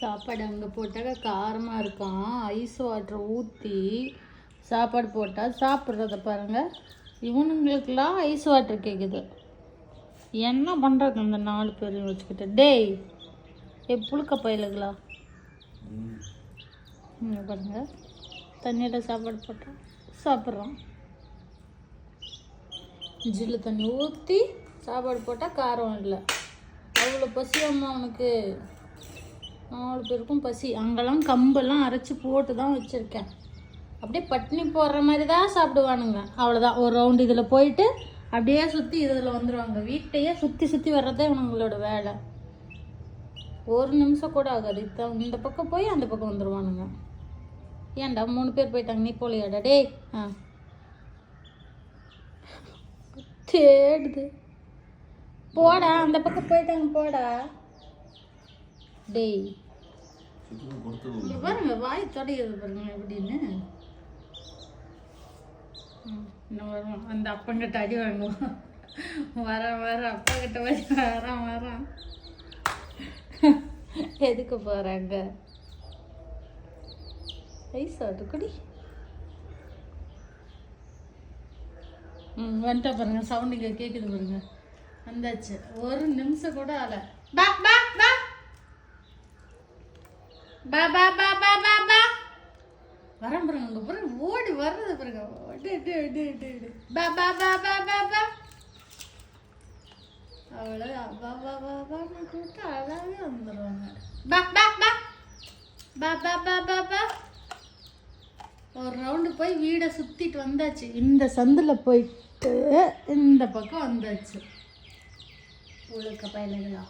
சாப்பாடு அங்கே போட்டாக்க காரமாக இருக்கான் ஐஸ் வாட்டர் ஊற்றி சாப்பாடு போட்டால் சாப்பிட்றத பாருங்கள் இவனுங்களுக்கெல்லாம் ஐஸ் வாட்டர் கேட்குது என்ன பண்ணுறது இந்த நாலு பேரையும் வச்சுக்கிட்டு? டேய் ஏ புழுக்க பயிலுங்களா இங்கே பாருங்க. தண்ணியில் சாப்பாடு போட்டால் சாப்பிட்றோம். ஜில்லு தண்ணி ஊற்றி சாப்பாடு போட்டால் காரம் இல்லை. அவ்வளோ பசியம்மா அவனுக்கு நாலு பேருக்கும் பசி. அங்கெல்லாம் கம்பெல்லாம் அரைச்சி போட்டு தான் வச்சுருக்கேன். அப்படியே பட்னி போடுற மாதிரி தான் சாப்பிடுவானுங்க. அவ்வளோதான் ஒரு ரவுண்டு இதில் போயிட்டு அப்படியே சுற்றி இதில் வந்துடுவாங்க வீட்டையே சுற்றி சுற்றி வர்றதே இவனுங்களோட வேலை. ஒரு நிமிஷம் கூட ஆகாது. இத்த- இந்த பக்கம் போய் அந்த பக்கம் வந்துடுவானுங்க ஏன்டா மூணு பேர் போயிட்டாங்க? நீ போலியாடா? டேய் ஆ. தேடுது. போடா அந்த பக்கம் போயிட்டாங்க போடா. டேய். பாருங்க வாய் தொடையுது பாருங்க எப்படின்னு. இன்னும் வரும். அந்த அப்பங்கிட்ட அடி வாங்குவோம். வரேன் வரேன். அப்பா கிட்ட போய் வரேன் வரேன். எதுக்கு போறாங்க? ஐஸ் குடி. ம் வந்துட்டா பாருங்க சவுண்டுங்க கேட்குது பாருங்க. வந்தாச்சு. ஒரு நிமிஷம் கூட ஆல பா பா பா. பா பா பா பா பா பா வரேன் பாருங்க அங்கே பாருங்க ஓடி வர்றது பாருங்க பா பா பா பா பா பா அவ்வளோதான் பா பா பா பான்னு கூப்பிட்டு அழகாக வந்துடுவாங்க பா பா பா பா பா பா பா பா ஒரு ரவுண்டு போய் வீடை சுற்றிட்டு வந்தாச்சு இந்த சந்தில் போயிட்டு இந்த பக்கம் வந்தாச்சு உழுக்க பயலுகளா